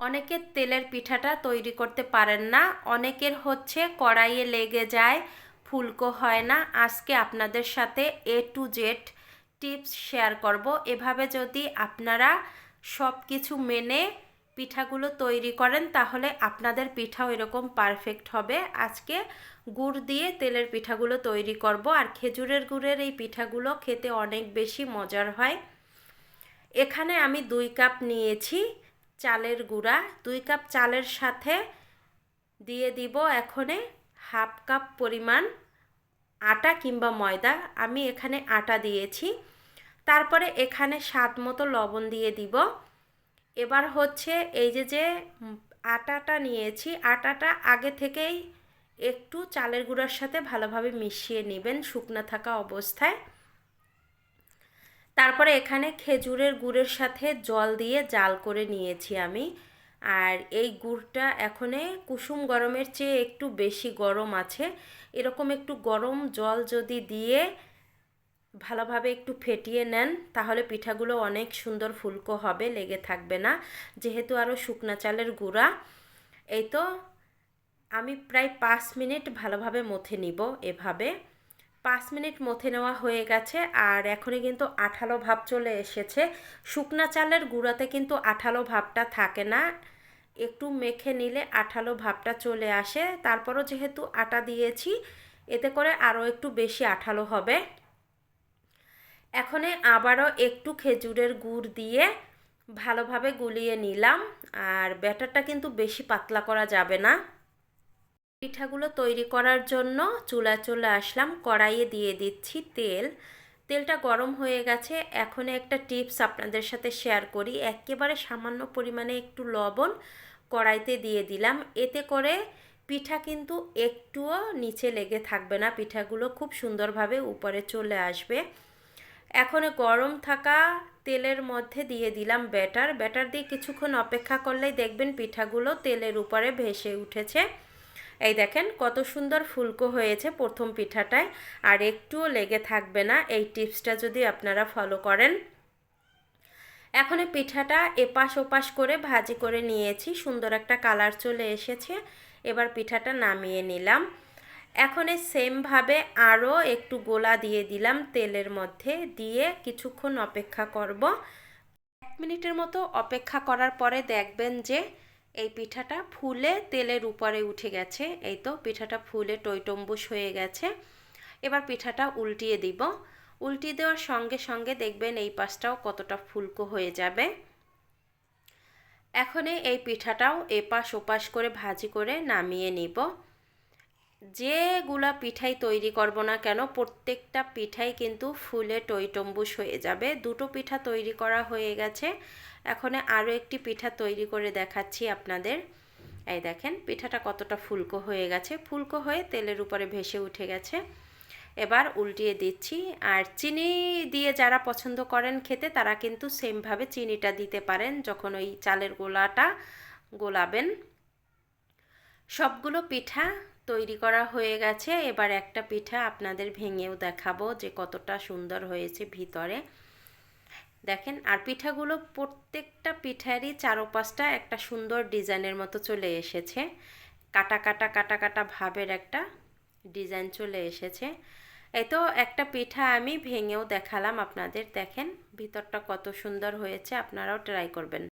অনেকের তেলের পিঠাটা তৈরি করতে পারেন না, অনেকের হচ্ছে কড়াইয়ে লেগে যায়, ফুলকো হয় না। আজকে আপনাদের সাথে A to Z tips share করব। এভাবে যদি আপনারা সব কিছু মেনে পিঠাগুলো তৈরি করেন, তাহলে আপনাদের পিঠাও এরকম পারফেক্ট হবে। আজকে গুড় দিয়ে তেলের পিঠাগুলো তৈরি করব। আর খেজুরের গুড়ের এই পিঠাগুলো খেতে অনেক বেশি মজার হয়। এখানে আমি দুই কাপ নিয়েছি। চালের গুঁড়া দুই কাপ চালের সাথে দিয়ে দিব এখানে হাফ কাপ পরিমাণ আটা কিংবা ময়দা। আমি এখানে আটা দিয়েছি। তারপরে এখানে স্বাদ মতো লবণ দিয়ে দিব। এবার হচ্ছে এই যে যে আটাটা নিয়েছি, আটাটা আগে থেকেই একটু চালের গুঁড়ার সাথে ভালোভাবে মিশিয়ে নেবেন শুকনো থাকা অবস্থায়। তারপরে এখানে খেজুরের গুড়ের সাথে জল দিয়ে জাল করে নিয়েছি আমি। আর এই গুড়টা এখনে কুসুম গরমের চেয়ে একটু বেশি গরম আছে। এরকম একটু গরম জল যদি দিয়ে ভালোভাবে একটু ফেটিয়ে নেন, তাহলে পিঠাগুলো অনেক সুন্দর ফুলকো হবে, লেগে থাকবে না। যেহেতু আরও শুকনা চালের গুঁড়া, এই তো আমি প্রায় পাঁচ মিনিট ভালোভাবে মথে নিব এভাবে। পাঁচ মিনিট মথে নেওয়া হয়ে গেছে আর এখনই কিন্তু আঠালো ভাব চলে এসেছে। শুকনা চালের গুঁড়াতে কিন্তু আঠালো ভাবটা থাকে না। একটু মেখে নিলে আঠালো ভাবটা চলে আসে। তারপরও যেহেতু আটা দিয়েছি, এতে করে আরও একটু বেশি আঠালো হবে। এখনে আবারও একটু খেজুরের গুড় দিয়ে ভালোভাবে গুলিয়ে নিলাম। আর ব্যাটারটা কিন্তু বেশি পাতলা করা যাবে না। পিঠাগুলো তৈরি করার জন্য চুলা চলে আসলাম। কড়াইয়ে দিয়ে দিচ্ছি তেল। তেলটা গরম হয়ে গেছে। এখন একটা টিপস আপনাদের সাথে শেয়ার করি। একেবারে সামান্য পরিমাণে একটু লবণ কড়াইতে দিয়ে দিলাম। এতে করে পিঠা কিন্তু একটুও নিচে লেগে থাকবে না। পিঠাগুলো খুব সুন্দরভাবে উপরে চলে আসবে। এখন গরম থাকা তেলের মধ্যে দিয়ে দিলাম ব্যাটার। ব্যাটার দিয়ে কিছুক্ষণ অপেক্ষা করলেই দেখবেন পিঠাগুলো তেলের উপরে ভেসে উঠেছে। এই দেখেন কত সুন্দর ফুলকো হয়েছে প্রথম পিঠাটায়। আর একটুও লেগে থাকবে না, এই টিপসটা যদি আপনারা ফলো করেন। এখন এই পিঠাটা এপাশ ওপাশ করে ভাজি করে নিয়েছি, সুন্দর একটা কালার চলে এসেছে। এবার পিঠাটা নামিয়ে নিলাম। এখন সেমভাবে আরও একটু গোলা দিয়ে দিলাম তেলের মধ্যে, দিয়ে কিছুক্ষণ অপেক্ষা করব। এক মিনিটের মতো অপেক্ষা করার পরে দেখবেন যে এই পিঠাটা ফুলে তেলের উপরে উঠে গেছে। এই তো পিঠাটা ফুলে টইটম্বুস হয়ে গেছে। এবার পিঠাটা উল্টিয়ে দিব। উল্টিয়ে দেওয়ার সঙ্গে সঙ্গে দেখবেন এই পাশটাও কতটা ফুলকো হয়ে যাবে। এখনে এই পিঠাটাও এপাশ ওপাশ করে ভাজি করে নামিয়ে নিব। যেগুলা পিঠাই তৈরি করব না কেন, প্রত্যেকটা পিঠাই কিন্তু ফুলে টইটম্বুস হয়ে যাবে। দুটো পিঠা তৈরি করা হয়ে গেছে। এখন আরও একটি পিঠা তৈরি করে দেখাচ্ছি আপনাদের। এই দেখেন, পিঠাটা কতটা ফুলকো হয়ে গেছে। ফুলকো হয়ে তেলের উপরে ভেসে উঠে গেছে। এবার উল্টিয়ে দিচ্ছি। আর চিনি দিয়ে যারা পছন্দ করেন খেতে, তারা কিন্তু সেমভাবে চিনিটা দিতে পারেন যখন ওই চালের গোলাটা গোলাবেন। সবগুলো পিঠা তৈরি করা হয়ে গেছে। এবার একটা পিঠা আপনাদের ভেঙেও দেখাবো যে কতটা সুন্দর হয়েছে ভিতরে। দেখেন, আর পিঠাগুলো প্রত্যেকটা পিঠারই চারোপাশটা একটা সুন্দর ডিজাইনের মতো চলে এসেছে। কাটা কাটা কাটা কাটা ভাবের একটা ডিজাইন চলে এসেছে। এই তো একটা পিঠা আমি ভেঙেও দেখালাম আপনাদের। দেখেন, ভিতরটা কত সুন্দর হয়েছে, আপনারাও ট্রাই করবেন।